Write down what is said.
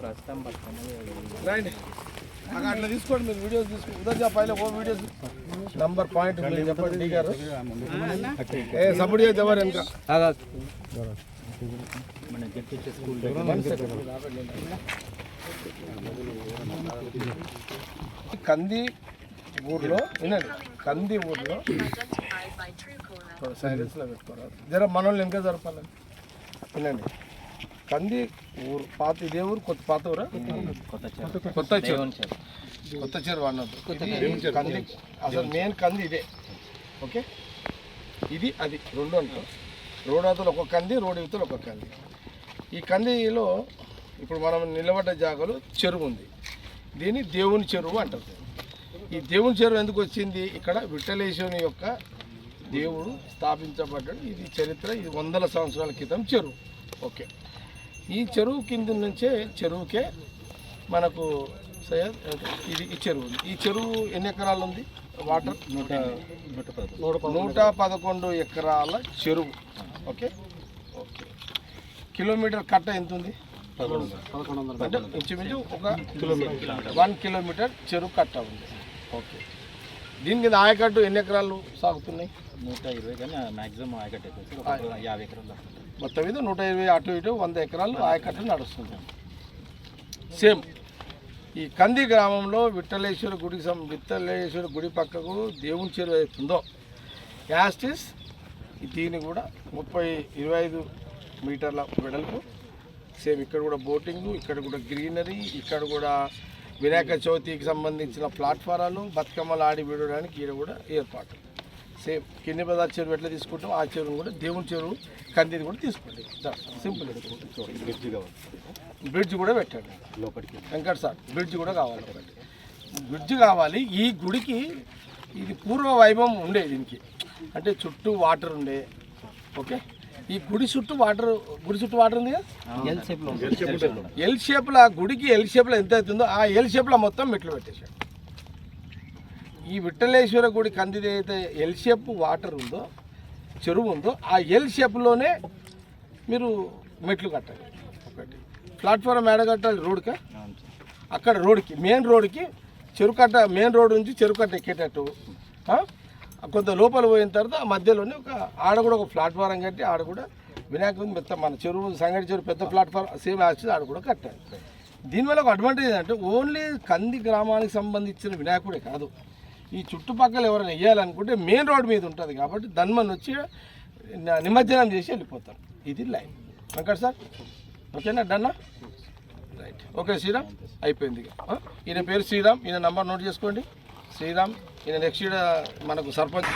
ప్రస్తుతం పట్టుకున్నది రండి. అక్కడ అట్లా తీసుకోండి మీరు వీడియోస్ తీసుకోండి ఉదయం చెప్పాలి ఓ వీడియోస్ నంబర్ పాయింట్ చెప్పండి డి గారు. ఏ సపోర్ట్ చేసి ఎవరు ఇంకా. మన జడ్పీ స్కూల్ కంది ఊర్లో వినండి కంది ఊర్లో. సైలెన్స్లో పెట్టుకోరాదు జర మనల్ని ఇంకా జరపాలని వినండి. కంది ఊరు పాత ఇదే ఊరు కొత్త పాత ఊరా? కొత్త కొత్త చెరువు కొత్త చెరువు అన్నట్టు కంది. అసలు మెయిన్ కంది ఇదే. ఓకే? ఇది అది రెండు అంటాం. రోడ్ అవతల ఒక కంది రోడ్ అవతల ఒక కంది. ఈ కందిలో ఇప్పుడు మనం నిలబడ్డ జాగాలో చెరువు ఉంది. దీన్ని దేవుని చెరువు అంటారు. ఈ దేవుని చెరువు ఎందుకు వచ్చింది? ఇక్కడ విఠలేశ్వరుని యొక్క దేవుడు స్థాపించబడ్డాడు. ఇది చరిత్ర. ఇది వందల సంవత్సరాల క్రితం చెరువు. ఓకే. ఈ చెరువు కింద నుంచే చెరువుకే మనకు సయ్యద్ ఇది ఈ చెరువు ఉంది. ఈ చెరువు ఎన్ని ఎకరాలు ఉంది? వాటర్? నూట నూట పదకొండు. నూట పదకొండు. ఎకరాల చెరువు. ఓకే? ఓకే. కిలోమీటర్ కట్ట ఎంత ఉంది? అంటే ఇంచుమించు ఒక కిలోమీటర్. వన్ కిలోమీటర్ చెరువు కట్ట ఉంది. ఓకే. దీని కింద ఆయకట్టు ఎన్ని ఎకరాలు సాగుతున్నాయి? నూట ఇరవై కానీ మ్యాక్సిమం ఆయకట్టు యాభై ఎకరాలు. మొత్తం మీద నూట ఇరవై అటు ఇటు వంద ఎకరాలు ఆయకట్టు నడుస్తుంది. సేమ్ ఈ కంది గ్రామంలో విఠలేశ్వర గుడికి సం విఠలేశ్వర గుడి పక్కకు దేవుని చెరువు అవుతుందో యాస్టిస్ దీని కూడా ముప్పై ఇరవై ఐదు మీటర్ల వెడల్పు. సేమ్ ఇక్కడ కూడా బోటింగ్ ఇక్కడ కూడా గ్రీనరీ ఇక్కడ కూడా వినాయక చవితికి సంబంధించిన ప్లాట్ఫారాలు బతుకమ్మలు ఆడి విడడానికి ఈడ కూడా ఏర్పాటు. సేమ్ కింది బజార్ చెరువు ఎట్లా తీసుకుంటాం ఆ చెరువు కూడా దేవుని చెరువు కందిది కూడా తీసుకోండి సింపుల్ బ్రిడ్జ్ కావాలి బ్రిడ్జ్ కూడా పెట్టండి. లోపలికి వెంకట్ సార్ బ్రిడ్జ్ కూడా కావాలి బ్రిడ్జ్ కావాలి ఈ గుడికి ఇది పూర్వ వైభవం ఉండే దీనికి. అంటే చుట్టూ వాటర్ ఉండే. ఓకే? ఈ గుడి చుట్టూ వాటర్ గుడి చుట్టూ వాటర్ ఉంది కదా? ఎల్ షేప్లో ఎల్ షేప్లో ఆ గుడికి ఎల్ షేప్లో ఎంత అవుతుందో ఆ ఎల్ షేప్లో మొత్తం మెట్లు పెట్టేశాడు. ఈ విఠలేశ్వర గుడి కందిది అయితే ఎల్ షేప్ వాటర్ ఉందో చెరువు ఉందో ఆ ఎల్ షేప్లోనే మీరు మెట్లు కట్టాలి. ఒకటి. ప్లాట్ఫారం ఏడ కట్టాలి? రోడ్కా అక్కడ రోడ్కి మెయిన్ రోడ్కి చెరుకట్ట మెయిన్ రోడ్ నుంచి చెరుకట్ట ఎక్కేటట్టు? కొంత లోపల పోయిన తర్వాత ఆ మధ్యలోనే ఒక ఆడ కూడా ఒక ప్లాట్ఫారం కట్టి ఆడ కూడా వినాయకుని పెద్ద మన చెరువు సంగటి చెరువు పెద్ద ప్లాట్ఫారం సేమ్ యాక్చువల్ ఆడ కూడా కట్టాలి. దీనివల్ల ఒక అడ్వాంటేజ్ అంటే ఓన్లీ కంది గ్రామానికి సంబంధించిన వినాయకుడే కాదు. ఈ చుట్టుపక్కల ఎవరైనా వేయాలనుకుంటే మెయిన్ రోడ్ మీద ఉంటుంది కాబట్టి ధన్మన్ వచ్చి నిమజ్జనం చేసి వెళ్ళిపోతారు. ఇది లైన్. వెంకట సార్? ఓకేనా డన్నా? Right okay Sriram. అయిపోయింది ఇక. ఈయన పేరు శ్రీరామ్. ఈయన నంబర్ నోట్ చేసుకోండి. శ్రీరామ్. ఈయన నెక్స్ట్ మనకు సర్పంచ్.